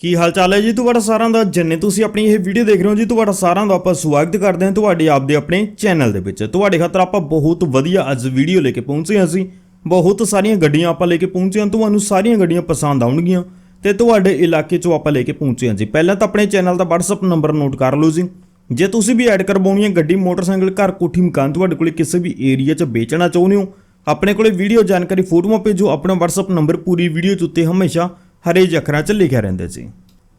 ਕੀ ਹਾਲ ਚਾਲ ਹੈ ਜੀ? ਤੁਹਾਡਾ ਸਾਰਿਆਂ ਦਾ, ਜਿੰਨੇ ਤੁਸੀਂ ਆਪਣੀ ਇਹ ਵੀਡੀਓ ਦੇਖ ਰਹੇ ਹੋ ਜੀ, ਤੁਹਾਡਾ ਸਾਰਿਆਂ ਦਾ ਆਪਾਂ ਸਵਾਗਤ ਕਰਦੇ ਹਾਂ ਤੁਹਾਡੇ ਆਪਦੇ ਆਪਣੇ ਚੈਨਲ ਦੇ ਵਿੱਚ। ਤੁਹਾਡੇ ਖਾਤਰ ਆਪਾਂ ਬਹੁਤ ਵਧੀਆ ਅੱਜ ਵੀਡੀਓ ਲੈ ਕੇ ਪਹੁੰਚੇ ਹਾਂ ਅਸੀਂ। ਬਹੁਤ ਸਾਰੀਆਂ ਗੱਡੀਆਂ ਆਪਾਂ ਲੈ ਕੇ ਪਹੁੰਚੇ ਹਾਂ, ਤੁਹਾਨੂੰ ਸਾਰੀਆਂ ਗੱਡੀਆਂ ਪਸੰਦ ਆਉਣਗੀਆਂ ਤੇ ਤੁਹਾਡੇ ਇਲਾਕੇ 'ਚੋਂ ਆਪਾਂ ਲੈ ਕੇ ਪਹੁੰਚੇ ਹਾਂ ਜੀ। ਪਹਿਲਾਂ ਤਾਂ ਆਪਣੇ ਚੈਨਲ ਦਾ WhatsApp ਨੰਬਰ ਨੋਟ ਕਰ ਲਓ ਜੀ। ਜੇ ਤੁਸੀਂ ਵੀ ਐਡ ਕਰਵਾਉਣੀ ਹੈ ਗੱਡੀ, ਮੋਟਰਸਾਈਕਲ, ਘਰ, ਕੋਠੀ, ਮਕਾਨ ਤੁਹਾਡੇ ਕੋਲੇ ਕਿਸੇ ਵੀ ਏਰੀਆ 'ਚ ਵੇਚਣਾ ਚਾਹੁੰਦੇ ਹੋ, ਆਪਣੇ ਕੋਲੇ ਵੀਡੀਓ ਜਾਣਕਾਰੀ ਫੋਟੋਆਂ ਭੇਜੋ, ਆਪਣਾ WhatsApp ਨੰਬਰ ਪੂਰੀ ਵੀਡੀਓ 'ਚ ਉੱਤੇ ਹਮੇਸ਼ਾ ਹਰੇ ਅੱਖਰਾਂ 'ਚ ਲਿਖਿਆ ਰਹਿੰਦਾ ਜੀ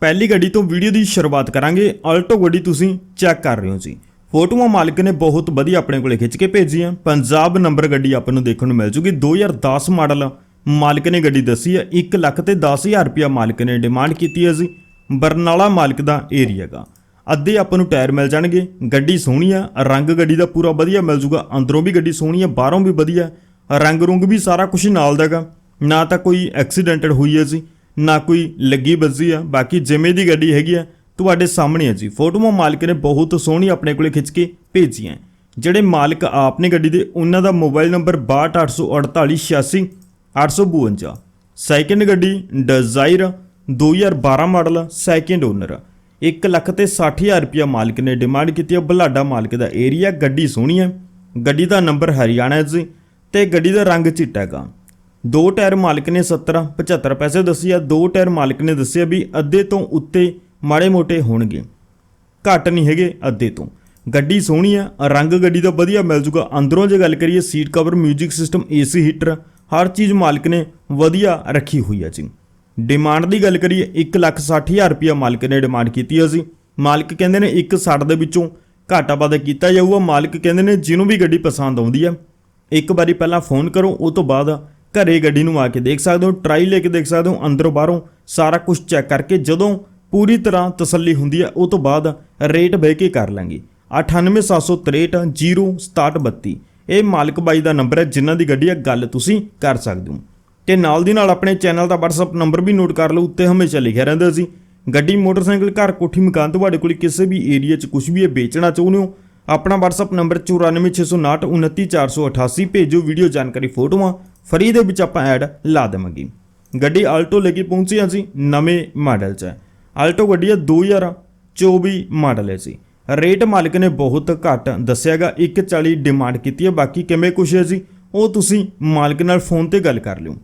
ਪਹਿਲੀ ਗੱਡੀ ਤੋਂ ਵੀਡੀਓ ਦੀ ਸ਼ੁਰੂਆਤ ਕਰਾਂਗੇ। ਆਲਟੋ ਗੱਡੀ ਤੁਸੀਂ ਚੈੱਕ ਕਰ ਰਹੇ ਹੋ ਜੀ। ਫੋਟੋਆਂ ਮਾਲਕ ਨੇ ਬਹੁਤ ਵਧੀਆ ਆਪਣੇ ਕੋਲੇ ਖਿੱਚ ਕੇ ਭੇਜੀਆਂ। ਪੰਜਾਬ ਨੰਬਰ ਗੱਡੀ ਆਪਾਂ ਨੂੰ ਦੇਖਣ ਨੂੰ ਮਿਲ ਜੂਗੀ। 2010 ਮਾਡਲ ਮਾਲਕ ਨੇ ਗੱਡੀ ਦੱਸੀ ਹੈ। 1 ਲੱਖ ਤੇ 10000 ਰੁਪਇਆ ਮਾਲਕ ਨੇ ਡਿਮਾਂਡ ਕੀਤੀ ਹੈ ਜੀ। ਬਰਨਾਲਾ ਮਾਲਕ ਦਾ ਏਰੀਆ ਗਾ। ਅੱਧੇ ਆਪਾਂ ਨੂੰ ਟਾਇਰ ਮਿਲ ਜਾਣਗੇ। ਗੱਡੀ ਸੋਹਣੀ ਆ ਰੰਗ ਗੱਡੀ ਦਾ ਪੂਰਾ ਵਧੀਆ ਮਿਲ ਜੂਗਾ। ਅੰਦਰੋਂ ਵੀ ਗੱਡੀ ਸੋਹਣੀ ਆ ਬਾਹਰੋਂ ਵੀ ਵਧੀਆ। ਰੰਗ ਰੁੰਗ ਵੀ ਸਾਰਾ ਕੁਝ ਨਾਲ ਦਾਗਾ ਨਾ ਤਾਂ ਕੋਈ ਐਕਸੀਡੈਂਟਡ ਹੋਈ ਹੈ ਜੀ। ਨਾ ਕੋਈ ਲੱਗੀ ਬੱਜੀ ਆ, ਬਾਕੀ ਜਿਵੇਂ ਦੀ ਗੱਡੀ ਹੈਗੀ ਆ, ਤੁਹਾਡੇ ਸਾਹਮਣੇ ਆ ਜੀ। ਫੋਟੋਆਂ ਮਾਲਕ ਨੇ ਬਹੁਤ ਸੋਹਣੀ ਆਪਣੇ ਕੋਲੇ ਖਿੱਚ ਕੇ ਭੇਜੀਆਂ ਜਿਹੜੇ ਮਾਲਕ ਆਪ ਨੇ ਗੱਡੀ ਦੇ, ਉਹਨਾਂ ਦਾ ਮੋਬਾਈਲ ਨੰਬਰ 628448 852 ਸੈਕਿੰਡ ਗੱਡੀ Dzire 2012 model second owner 1 lakh ਤੇ 60000 ਰੁਪਇਆ ਮਾਲਕ ਨੇ ਡਿਮਾਂਡ ਕੀਤੀ ਹੈ ਬਲਾਡਾ ਮਾਲਕ ਦਾ ਏਰੀਆ ਗੱਡੀ ਸੋਹਣੀ ਹੈ ਗੱਡੀ ਦਾ ਨੰਬਰ ਹਰਿਆਣਾ ਜੀ, ਤੇ ਗੱਡੀ ਦਾ ਰੰਗ ਚਿੱਟਾ ਹੈਗਾ। ਦੋ ਟਾਇਰ ਮਾਲਕ ਨੇ 70 75 ਪੈਸੇ ਦੱਸੀ ਆ। ਦੋ ਟਾਇਰ ਮਾਲਕ ਨੇ ਦੱਸਿਆ ਵੀ ਅੱਧੇ ਤੋਂ ਉੱਤੇ ਮਾੜੇ ਮੋਟੇ ਹੋਣਗੇ। ਘੱਟ ਨਹੀਂ ਹੈਗੇ ਅੱਧੇ ਤੋਂ। ਗੱਡੀ ਸੋਹਣੀ ਆ, ਰੰਗ ਗੱਡੀ ਦਾ ਵਧੀਆ ਮਿਲ ਜੂਗਾ। ਅੰਦਰੋਂ ਜੇ ਗੱਲ ਕਰੀਏ, seat cover, 뮤직 system, AC heater, ਹਰ ਚੀਜ਼ ਮਾਲਕ ਨੇ ਵਧੀਆ ਰੱਖੀ ਹੋਈ ਆ ਜੀ। ਡਿਮਾਂਡ ਦੀ ਗੱਲ ਕਰੀਏ 160000 ਰੁਪਇਆ ਮਾਲਕ ਨੇ ਡਿਮਾਂਡ ਕੀਤੀ ਆ ਜੀ। ਮਾਲਕ ਕਹਿੰਦੇ ਨੇ 160 ਦੇ ਵਿੱਚੋਂ ਘਾਟਾ ਵਾਧਾ ਕੀਤਾ ਜਾਊਗਾ। ਮਾਲਕ ਕਹਿੰਦੇ ਨੇ ਜਿਹਨੂੰ ਵੀ ਗੱਡੀ ਪਸੰਦ ਆਉਂਦੀ ਆ, ਇੱਕ ਵਾਰੀ ਪਹਿਲਾਂ ਫੋਨ ਕਰੋ, ਉਹ ਤੋਂ ਬਾਅਦ ਘਰੇ ਗੱਡੀ ਨੂੰ ਆ ਕੇ ਦੇਖ ਸਕਦੇ ਹੋ ਟਰਾਈ ਲੈ ਕੇ ਦੇਖ ਸਕਦੇ ਹੋ, ਅੰਦਰੋਂ ਬਾਹਰੋਂ ਸਾਰਾ ਕੁਝ ਚੈੱਕ ਕਰਕੇ ਜਦੋਂ ਪੂਰੀ ਤਰ੍ਹਾਂ ਤਸੱਲੀ ਹੁੰਦੀ ਹੈ, ਉਹ ਤੋਂ ਬਾਅਦ ਰੇਟ ਬਹਿ ਕੇ ਕਰ ਲਾਂਗੇ। 9876306732 ਇਹ ਮਾਲਕ ਬਾਈ ਦਾ ਨੰਬਰ ਹੈ, ਜਿਨ੍ਹਾਂ ਦੀ ਗੱਡੀ ਹੈ, ਗੱਲ ਤੁਸੀਂ ਕਰ ਸਕਦੇ ਹੋ। ਤੇ ਨਾਲ ਦੀ ਨਾਲ ਆਪਣੇ ਚੈਨਲ ਦਾ WhatsApp ਨੰਬਰ ਵੀ ਨੋਟ ਕਰ ਲਓ, ਉੱਤੇ ਹਮੇਸ਼ਾ ਲਿਖਿਆ ਰਹਿੰਦਾ ਸੀ। ਗੱਡੀ, ਮੋਟਰਸਾਈਕਲ, ਘਰ, ਕੋਠੀ, ਮਕਾਨ ਤੁਹਾਡੇ ਕੋਲ ਕਿਸੇ ਵੀ ਏਰੀਆ 'ਚ ਕੁਝ ਵੀ ਇਹ ਵੇਚਣਾ ਚਾਹੁੰਦੇ ਹੋ, ਆਪਣਾ WhatsApp ਨੰਬਰ 9469299488 ਭੇਜੋ ਵੀਡੀਓ ਜਾਣਕਾਰੀ ਫੋਟੋਆਂ ਫਰੀ ਦੇ ਵਿੱਚ ਆਪਾਂ ਐਡ ਲਾ ਦੇਵਾਂਗੇ। ਗੱਡੀ ਆਲਟੋ ਲੈ ਕੇ ਪਹੁੰਚੀ ਹਾਂ ਨਵੇਂ ਮਾਡਲ 'ਚ। ਹੈ ਆਲਟੋ ਗੱਡੀ ਹੈ 2024 ਮਾਡਲ ਹੈ ਜੀ। ਰੇਟ ਮਾਲਕ ਨੇ ਬਹੁਤ ਘੱਟ ਦੱਸਿਆਗਾ 140 ਡਿਮਾਂਡ ਕੀਤੀ ਹੈ, ਬਾਕੀ ਕਿਵੇਂ ਕੁਛ ਹੈ ਜੀ, ਉਹ ਤੁਸੀਂ ਮਾਲਕ ਨਾਲ ਫੋਨ ਤੇ ਗੱਲ ਕਰ ਲਿਓ।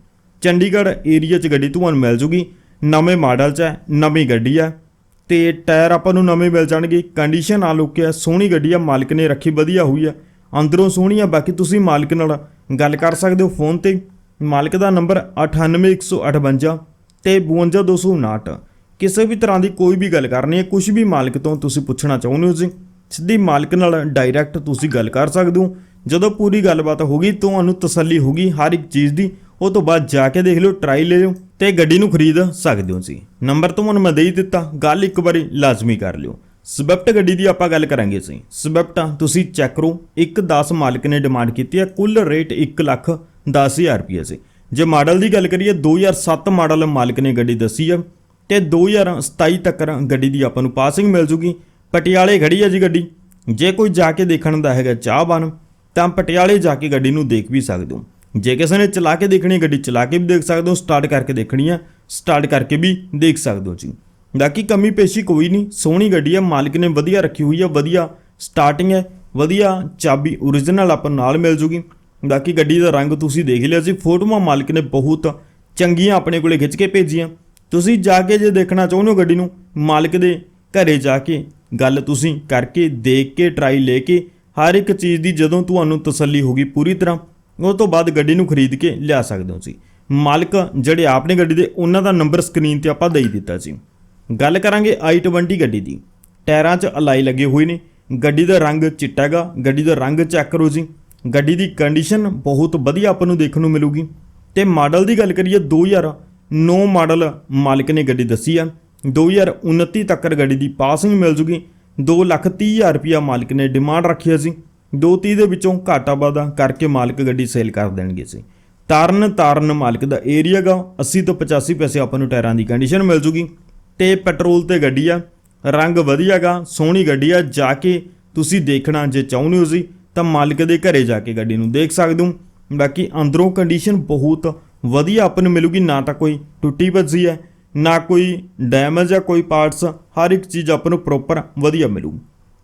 ਚੰਡੀਗੜ੍ਹ ਏਰੀਆ 'ਚ ਗੱਡੀ ਤੁਹਾਨੂੰ ਮਿਲ ਜੂਗੀ। ਨਵੇਂ ਮਾਡਲ 'ਚ ਹੈ, ਨਵੀਂ ਗੱਡੀ ਹੈ। ਤੇ ਟਾਇਰ ਆਪਾਂ ਨੂੰ ਨਵੇਂ ਮਿਲ ਜਾਣਗੇ। ਕੰਡੀਸ਼ਨ ਆ ਲੁੱਕਿਆ, ਸੋਹਣੀ ਗੱਡੀ ਆ, ਮਾਲਕ ਨੇ ਰੱਖੀ, ਵਧੀਆ ਹੋਈ ਆ। ਅੰਦਰੋਂ ਸੋਹਣੀ ਆ, ਬਾਕੀ ਤੁਸੀਂ ਮਾਲਕ ਨਾਲ ਗੱਲ ਕਰ ਸਕਦੇ ਹੋ ਫੋਨ ਤੇ। ਮਾਲਕ ਦਾ ਨੰਬਰ 98158 ਤੇ 52259 ਕਿਸੇ ਵੀ ਤਰ੍ਹਾਂ ਦੀ ਕੋਈ ਵੀ ਗੱਲ ਕਰਨੀ ਹੈ ਕੁਝ ਵੀ ਮਾਲਕ ਤੋਂ ਤੁਸੀਂ ਪੁੱਛਣਾ ਚਾਹੁੰਦੇ ਹੋ ਜੀ। ਸਿੱਧੀ ਮਾਲਕ ਨਾਲ ਡਾਇਰੈਕਟ ਤੁਸੀਂ ਗੱਲ ਕਰ ਸਕਦੇ ਹੋ। ਜਦੋਂ ਪੂਰੀ ਗੱਲਬਾਤ ਹੋਗੀ ਤੁਹਾਨੂੰ ਤਸੱਲੀ ਹੋਗੀ ਹਰ ਇੱਕ ਚੀਜ਼ ਦੀ, ਉਹ ਤੋਂ ਬਾਅਦ ਜਾ ਕੇ ਦੇਖ ਲਿਓ ਟਰਾਈ ਲੈ ਲਿਓ ਤੇ ਗੱਡੀ ਨੂੰ ਖਰੀਦ ਸਕਦੇ ਹੋ ਜੀ। ਨੰਬਰ ਤੁਹਾਨੂੰ ਮੈਂ ਦੇ ਹੀ ਦਿੱਤਾ, ਗੱਲ ਇੱਕ ਵਾਰੀ ਲਾਜ਼ਮੀ ਕਰ ਲਿਓ। ਸਵਿਫਟ ਗੱਡੀ ਦੀ ਆਪਾਂ ਗੱਲ ਕਰਾਂਗੇ ਅਸੀਂ। ਸਵਿਫਟ, ਤੁਸੀਂ ਚੈੱਕ ਕਰੋ 110 ਮਾਲਕ ਨੇ ਡਿਮਾਂਡ ਕੀਤੀ ਹੈ, ਕੁੱਲ ਰੇਟ 1 ਲੱਖ 10000 ਰੁਪਏ ਸੀ। ਜੇ ਮਾਡਲ ਦੀ ਗੱਲ ਕਰੀਏ 2007 ਮਾਡਲ ਮਾਲਕ ਨੇ ਗੱਡੀ ਦੱਸੀ ਹੈ ਤੇ 2027 ਤੱਕ ਗੱਡੀ ਦੀ ਆਪਾਂ ਨੂੰ ਪਾਸਿੰਗ ਮਿਲ ਜੂਗੀ। ਪਟਿਆਲੇ ਖੜੀ ਹੈ ਜੀ ਗੱਡੀ। ਜੇ ਕੋਈ ਜਾ ਕੇ ਦੇਖਣ ਦਾ ਹੈਗਾ ਚਾਹਵਾਨ, ਤਾਂ ਪਟਿਆਲੇ ਜਾ ਕੇ ਗੱਡੀ ਨੂੰ ਦੇਖ ਵੀ ਸਕਦੇ ਹੋ। ਜੇ ਕਿਸੇ ਨੇ ਚਲਾ ਕੇ ਦੇਖਣੀ ਗੱਡੀ ਚਲਾ ਕੇ ਵੀ ਦੇਖ ਸਕਦੇ ਹੋ ਸਟਾਰਟ ਕਰਕੇ ਦੇਖਣੀ ਹੈ ਸਟਾਰਟ ਕਰਕੇ ਵੀ ਦੇਖ ਸਕਦੇ ਹੋ ਜੀ। ਬਾਕੀ ਕਮੀ ਪੇਸ਼ੀ ਕੋਈ ਨਹੀਂ, ਸੋਹਣੀ ਗੱਡੀ ਹੈ ਮਾਲਕ ਨੇ ਵਧੀਆ ਰੱਖੀ ਹੋਈ ਹੈ ਵਧੀਆ ਸਟਾਰਟਿੰਗ ਹੈ, ਵਧੀਆ ਚਾਬੀ origignal ਆਪਾਂ ਨਾਲ ਮਿਲ ਜੂਗੀ। ਬਾਕੀ ਗੱਡੀ ਦਾ ਰੰਗ ਤੁਸੀਂ ਦੇਖ ਲਿਆ ਸੀ, ਫੋਟੋਆਂ ਮਾਲਕ ਨੇ ਬਹੁਤ ਚੰਗੀਆਂ ਆਪਣੇ ਕੋਲੇ ਖਿੱਚ ਕੇ ਭੇਜੀਆਂ। ਤੁਸੀਂ ਜਾ ਕੇ ਜੇ ਦੇਖਣਾ ਚਾਹੁੰਦੇ ਹੋ ਗੱਡੀ ਨੂੰ, ਮਾਲਕ ਦੇ ਘਰੇ ਜਾ ਕੇ ਗੱਲ ਤੁਸੀਂ ਕਰਕੇ ਦੇਖ ਕੇ ਟਰਾਈ ਲੈ ਕੇ, ਹਰ ਇੱਕ ਚੀਜ਼ ਦੀ ਜਦੋਂ ਤੁਹਾਨੂੰ ਤਸੱਲੀ ਹੋਗੀ ਪੂਰੀ ਤਰ੍ਹਾਂ, ਉਹ ਤੋਂ ਬਾਅਦ ਗੱਡੀ ਨੂੰ ਖਰੀਦ ਕੇ ਲਿਆ ਸਕਦੇ ਹੋ ਜੀ ਮਾਲਕ ਜਿਹੜੇ ਆਪਨੇ ਗੱਡੀ ਦੇ, ਉਹਨਾਂ ਦਾ ਨੰਬਰ ਸਕਰੀਨ ਤੇ ਆਪਾਂ ਦੇਈ ਦਿੱਤਾ ਸੀ। ਗੱਲ ਕਰਾਂਗੇ i20 ਗੱਡੀ ਦੀ। ਟਾਇਰਾਂ 'ਚ ਅਲਾਈ ਲੱਗੇ ਹੋਏ ਨੇ। ਗੱਡੀ ਦਾ ਰੰਗ ਚਿੱਟਾ ਹੈਗਾ। ਗੱਡੀ ਦਾ ਰੰਗ ਚੈੱਕ ਕਰੋ ਜੀ। ਗੱਡੀ ਦੀ ਕੰਡੀਸ਼ਨ ਬਹੁਤ ਵਧੀਆ ਆਪਾਂ ਨੂੰ ਦੇਖਣ ਨੂੰ ਮਿਲੂਗੀ। ਤੇ ਮਾਡਲ ਦੀ ਗੱਲ ਕਰੀਏ 2009 ਮਾਡਲ ਮਾਲਕ ਨੇ ਗੱਡੀ ਦੱਸੀ ਆ। 2029 ਤੱਕ ਗੱਡੀ ਦੀ ਪਾਸਿੰਗ ਮਿਲ ਜੂਗੀ। 230000 ਰੁਪਿਆ ਮਾਲਕ ਨੇ ਡਿਮਾਂਡ ਰੱਖੀ ਆ ਸੀ 230 ਦੇ ਵਿੱਚੋਂ ਘਾਟਾ ਵਾਧਾ ਕਰਕੇ ਮਾਲਕ ਗੱਡੀ ਸੇਲ ਕਰ ਦੇਣਗੇ ਸੀ ਤਾਰਨ ਤਾਰਨ ਮਾਲਕ ਦਾ ਏਰੀਆ ਗਾ 80 ਤੋਂ 85 ਪੈਸੇ ਆਪਾਂ ਨੂੰ ਟਾਇਰਾਂ ਦੀ ਕੰਡੀਸ਼ਨ ਮਿਲ ਜੂਗੀ। ਤੇ ਪੈਟਰੋਲ ਤੇ ਗੱਡੀ ਆ। ਰੰਗ ਵਧੀਆ ਗਾ ਸੋਹਣੀ ਗੱਡੀ ਆ, ਜਾ ਕੇ ਤੁਸੀਂ ਦੇਖਣਾ ਜੇ ਚਾਹੁੰਦੇ ਹੋ ਜੀ, ਤਾਂ ਮਾਲਕ ਦੇ ਘਰੇ ਜਾ ਕੇ ਗੱਡੀ ਨੂੰ ਦੇਖ ਸਕਦੇ ਹੋ। ਬਾਕੀ ਅੰਦਰੋਂ ਕੰਡੀਸ਼ਨ ਬਹੁਤ ਵਧੀਆ ਆਪਾਂ ਨੂੰ ਮਿਲੂਗੀ, ਨਾ ਤਾਂ ਕੋਈ ਟੁੱਟੀ ਭੱਜੀ ਹੈ, ਨਾ ਕੋਈ ਡੈਮੇਜ ਜਾਂ ਕੋਈ ਪਾਰਟਸ ਹਰ ਇੱਕ ਚੀਜ਼ ਆਪਾਂ ਨੂੰ ਪ੍ਰੋਪਰ ਵਧੀਆ ਮਿਲੂ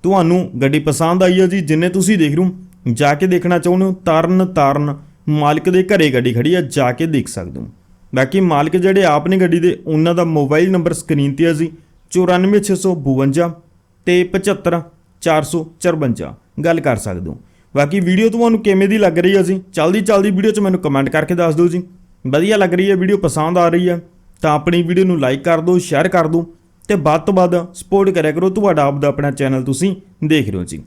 ਤੁਹਾਨੂੰ ਗੱਡੀ ਪਸੰਦ ਆਈ ਹੈ ਜੀ, ਜਿੰਨੇ ਤੁਸੀਂ ਦੇਖ ਰਹੇ ਹੋ, ਜਾ ਕੇ ਦੇਖਣਾ ਚਾਹੁੰਦੇ ਹੋ ਤਰਨ ਤਾਰਨ ਮਾਲਕ ਦੇ ਘਰੇ ਗੱਡੀ ਖੜੀ ਹੈ ਜਾ ਕੇ ਦੇਖ ਸਕਦੇ ਹੋ। ਬਾਕੀ ਮਾਲਕ ਜਿਹੜੇ ਆਪ ਨੇ ਗੱਡੀ ਦੇ, ਉਹਨਾਂ ਦਾ ਮੋਬਾਈਲ ਨੰਬਰ ਸਕਰੀਨ ਤੇ ਹੈ ਜੀ 94652 ਤੇ 75454 ਗੱਲ ਕਰ ਸਕਦੇ ਹੋ। ਬਾਕੀ ਵੀਡੀਓ ਤੁਹਾਨੂੰ ਕਿਵੇਂ ਦੀ ਲੱਗ ਰਹੀ ਹੈ ਜੀ, ਚਲਦੀ ਚਲਦੀ ਵੀਡੀਓ 'ਚ ਮੈਨੂੰ ਕਮੈਂਟ ਕਰਕੇ ਦੱਸ ਦਿਓ ਜੀ। ਵਧੀਆ ਲੱਗ ਰਹੀ ਹੈ ਵੀਡੀਓ ਪਸੰਦ ਆ ਰਹੀ ਹੈ ਤਾਂ ਆਪਣੀ ਵੀਡੀਓ ਨੂੰ ਲਾਈਕ ਕਰ ਦਿਓ ਸ਼ੇਅਰ ਕਰ ਦਿਓ ਤੇ ਵੱਧ ਤੋਂ ਵੱਧ ਸਪੋਰਟ ਕਰਿਆ ਕਰੋ ਤੁਹਾਡਾ ਆਪ ਦਾ ਆਪਣਾ ਚੈਨਲ ਤੁਸੀਂ ਦੇਖ ਰਹੇ ਹੋ ਜੀ।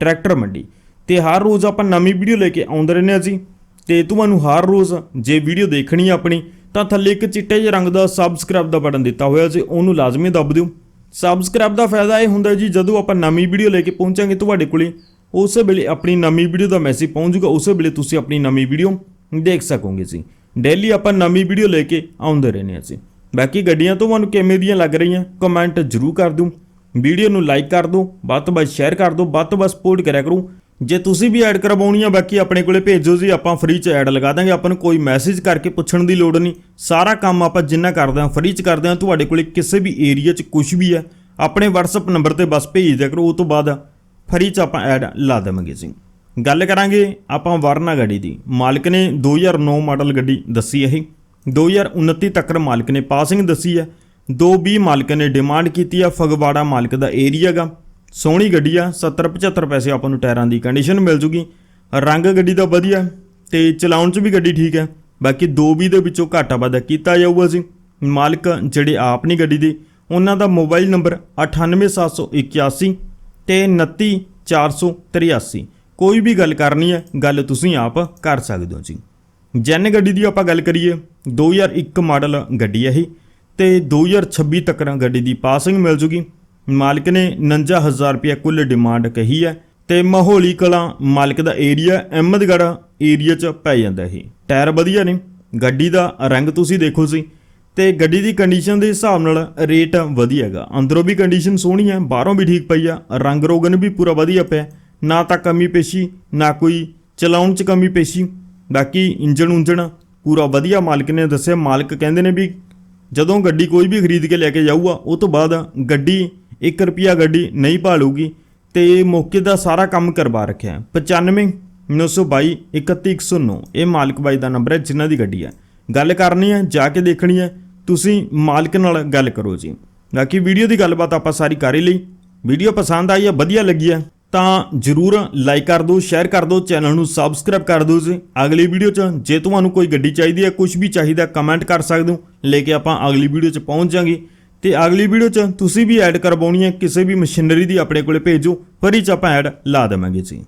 ਟਰੈਕਟਰ ਮੰਡੀ ਤੇ ਹਰ ਰੋਜ਼ ਆਪਾਂ ਨਵੀਂ ਵੀਡੀਓ ਲੈ ਕੇ ਆਉਂਦੇ ਰਹਿੰਦੇ ਹਾਂ ਜੀ ਤੇ ਤੁਹਾਨੂੰ ਹਰ ਰੋਜ਼ ਜੇ ਵੀਡੀਓ ਦੇਖਣੀ ਆਪਣੀ ਤਾਂ ਥੱਲੇ ਇੱਕ ਚਿੱਟੇ ਜਿਹੇ ਰੰਗ ਦਾ ਸਬਸਕ੍ਰਾਈਬ ਦਾ ਬਟਨ ਦਿੱਤਾ ਹੋਇਆ ਸੀ, ਉਹਨੂੰ ਲਾਜ਼ਮੀ ਦੱਬ ਦਿਓ। ਸਬਸਕ੍ਰਾਈਬ ਦਾ ਫਾਇਦਾ ਇਹ ਹੁੰਦਾ ਜੀ, ਜਦੋਂ ਆਪਾਂ ਨਵੀਂ ਵੀਡੀਓ ਲੈ ਕੇ ਪਹੁੰਚਾਂਗੇ ਤੁਹਾਡੇ ਕੋਲੇ, ਉਸੇ ਵੇਲੇ ਆਪਣੀ ਨਵੀਂ ਵੀਡੀਓ ਦਾ ਮੈਸੇਜ ਪਹੁੰਚੂਗਾ, ਉਸੇ ਵੇਲੇ ਤੁਸੀਂ ਆਪਣੀ ਨਵੀਂ ਵੀਡੀਓ ਦੇਖ ਸਕੋਗੇ ਜੀ। ਡੇਲੀ ਆਪਾਂ ਨਵੀਂ ਵੀਡੀਓ ਲੈ ਕੇ ਆਉਂਦੇ ਰਹਿੰਦੇ ਹਾਂ ਜੀ। ਬਾਕੀ ਗੱਡੀਆਂ ਤੋਂ ਤੁਹਾਨੂੰ ਕਿਵੇਂ ਦੀਆਂ ਲੱਗ ਰਹੀਆਂ ਕਮੈਂਟ ਜ਼ਰੂਰ ਕਰ ਦਿਓ। ਵੀਡੀਓ ਨੂੰ ਲਾਈਕ ਕਰ ਦਿਓ, ਵੱਧ ਤੋਂ ਵੱਧ ਸ਼ੇਅਰ ਕਰ ਦਿਓ, ਵੱਧ ਤੋਂ ਵੱਧ ਸਪੋਰਟ ਕਰਿਆ ਕਰੋ। ਜੇ ਤੁਸੀਂ ਵੀ ਐਡ ਕਰਵਾਉਣੀ ਆ, ਬਾਕੀ ਆਪਣੇ ਕੋਲੇ ਭੇਜੋ ਜੀ, ਆਪਾਂ ਫ੍ਰੀ ਚ ਐਡ ਲਗਾ ਦਾਂਗੇ। ਆਪਾਂ ਨੂੰ ਕੋਈ ਮੈਸੇਜ ਕਰਕੇ ਪੁੱਛਣ ਦੀ ਲੋੜ ਨਹੀਂ। ਸਾਰਾ ਕੰਮ ਆਪਾਂ ਜਿੰਨਾ ਕਰਦੇ ਹਾਂ ਫ੍ਰੀ ਚ ਕਰਦੇ ਹਾਂ, ਤੁਹਾਡੇ ਕੋਲੇ ਕਿਸੇ ਵੀ ਏਰੀਆ ਚ ਕੁਝ ਵੀ ਹੈ, ਆਪਣੇ WhatsApp ਨੰਬਰ ਤੇ ਬਸ ਭੇਜ ਦਿਆ ਕਰੋ, ਉਹ ਤੋਂ ਬਾਅਦ ਫ੍ਰੀ ਚ ਆਪਾਂ ਐਡ ਲਾ ਦੇਵਾਂਗੇ ਜੀ। ਗੱਲ ਕਰਾਂਗੇ ਆਪਾਂ ਵਰਨਾ ਗੱਡੀ ਦੀ। ਮਾਲਕ ਨੇ 2009 ਮਾਡਲ ਗੱਡੀ ਦੱਸੀ ਇਹ। 2029 ਤੱਕ ਮਾਲਕ ਨੇ ਪਾਸਿੰਗ ਦੱਸੀ ਹੈ। 220 ਮਾਲਕ ਨੇ ਡਿਮਾਂਡ ਕੀਤੀ ਆ ਫਗਵਾੜਾ ਮਾਲਕ ਦਾ ਏਰੀਆ ਗਾ। ਸੋਹਣੀ ਗੱਡੀ ਆ 70 75 ਪੈਸੇ ਆਪਾਂ ਨੂੰ ਟਾਇਰਾਂ ਦੀ ਕੰਡੀਸ਼ਨ ਮਿਲ ਜੂਗੀ। ਰੰਗ ਗੱਡੀ ਦਾ ਵਧੀਆ, ਤੇ ਚਲਾਉਣ 'ਚ ਵੀ ਗੱਡੀ ਠੀਕ ਹੈ। ਬਾਕੀ 220 ਦੇ ਵਿੱਚੋਂ ਘਾਟਾ ਵਾਧਾ ਕੀਤਾ ਜਾਊਗਾ ਜੀ। ਮਾਲਕ ਜਿਹੜੇ ਆਪ ਨਹੀਂ ਗੱਡੀ ਦੇ, ਉਹਨਾਂ ਦਾ ਮੋਬਾਈਲ ਨੰਬਰ 98781 ਤੇ 29483 ਕੋਈ ਵੀ ਗੱਲ ਕਰਨੀ ਹੈ, ਗੱਲ ਤੁਸੀਂ ਆਪ ਕਰ ਸਕਦੇ ਹੋ ਜੀ। ਜੈਨ ਗੱਡੀ ਦੀ ਆਪਾਂ ਗੱਲ ਕਰੀਏ 2001 ਮਾਡਲ ਗੱਡੀ ਹੈ ਇਹ, ਤੇ 2026 ਤੱਕ ਗੱਡੀ ਦੀ ਪਾਸਿੰਗ ਮਿਲ ਜੂਗੀ। ਮਾਲਕ ਨੇ 49000 ਰੁਪਏ ਕੁੱਲ ਡਿਮਾਂਡ ਕਹੀ ਹੈ ਤੇ ਮਾਹੌਲੀ ਕਲਾਂ ਮਾਲਕ ਦਾ ਏਰੀਆ ਅਹਿਮਦਗੜ੍ਹ ਏਰੀਆ 'ਚ ਪੈ ਜਾਂਦਾ ਇਹ ਟਾਇਰ ਵਧੀਆ ਨੇ, ਗੱਡੀ ਦਾ ਰੰਗ ਤੁਸੀਂ ਦੇਖੋ ਸੀ ਤੇ ਗੱਡੀ ਦੀ ਕੰਡੀਸ਼ਨ ਦੇ ਹਿਸਾਬ ਨਾਲ ਰੇਟ ਵਧੀਆ ਹੈਗਾ। ਅੰਦਰੋਂ ਵੀ ਕੰਡੀਸ਼ਨ ਸੋਹਣੀ ਹੈ, ਬਾਹਰੋਂ ਵੀ ਠੀਕ ਪਈ ਆ, ਰੰਗ ਰੋਗਨ ਵੀ ਪੂਰਾ ਵਧੀਆ ਪਿਆ। ਨਾ ਤਾਂ ਕਮੀ ਪੇਸ਼ੀ, ਨਾ ਕੋਈ ਚਲਾਉਣ 'ਚ ਕਮੀ ਪੇਸ਼ੀ, ਬਾਕੀ ਇੰਜਣ ਉਂਜਣ ਪੂਰਾ ਵਧੀਆ ਮਾਲਕ ਨੇ ਦੱਸਿਆ। ਮਾਲਕ ਕਹਿੰਦੇ ਨੇ ਵੀ ਜਦੋਂ ਗੱਡੀ ਕੋਈ ਵੀ ਖਰੀਦ ਕੇ ਲੈ ਕੇ ਜਾਊਗਾ, ਉਹ ਤੋਂ ਬਾਅਦ ਗੱਡੀ 1 ਰੁਪਿਆ ਗੱਡੀ ਨਹੀਂ ਭਾਲੂਗੀ ਤੇ ਮੌਕੇ ਦਾ ਸਾਰਾ ਕੰਮ ਕਰਵਾ ਰੱਖਿਆ ਹੈ। 95 922 31109 ਇਹ ਮਾਲਕ ਬਾਈ ਦਾ ਨੰਬਰ ਹੈ, ਜਿਨ੍ਹਾਂ ਦੀ ਗੱਡੀ ਹੈ। ਗੱਲ ਕਰਨੀ ਹੈ, ਜਾ ਕੇ ਦੇਖਣੀ ਹੈ। ਤੁਸੀਂ ਮਾਲਕ ਨਾਲ ਗੱਲ ਕਰੋ ਜੀ। ਬਾਕੀ ਵੀਡੀਓ ਦੀ ਗੱਲਬਾਤ ਆਪਾਂ ਸਾਰੀ ਕਰ ਹੀ ਲਈ। ਵੀਡੀਓ ਪਸੰਦ ਆਈ ਹੈ, ਵਧੀਆ ਲੱਗੀ ਹੈ, ਤਾਂ ਜਰੂਰ ਲਾਈਕ ਕਰ ਦਿਓ ਸ਼ੇਅਰ ਕਰ ਦਿਓ ਚੈਨਲ ਨੂੰ ਸਬਸਕ੍ਰਾਈਬ ਕਰ ਦਿਓ ਜੀ। ਅਗਲੀ ਵੀਡੀਓ 'ਚ ਜੇ ਤੁਹਾਨੂੰ ਕੋਈ ਗੱਡੀ ਚਾਹੀਦੀ ਹੈ ਕੁਝ ਵੀ ਚਾਹੀਦਾ ਕਮੈਂਟ ਕਰ ਸਕਦੇ ਹੋ। ਲੈ ਕੇ ਆਪਾਂ ਅਗਲੀ ਵੀਡੀਓ 'ਚ ਪਹੁੰਚ ਜਾਾਂਗੇ। ਤੇ ਅਗਲੀ ਵੀਡੀਓ 'ਚ ਤੁਸੀਂ ਵੀ ਐਡ ਕਰਵਾਉਣੀ ਹੈ, ਕਿਸੇ ਵੀ ਮਸ਼ੀਨਰੀ ਦੀ ਆਪਣੇ ਕੋਲੇ ਭੇਜੋ, ਫਰੀ 'ਚ ਆਪਾਂ ਐਡ ਲਾ ਦੇਵਾਂਗੇ ਜੀ।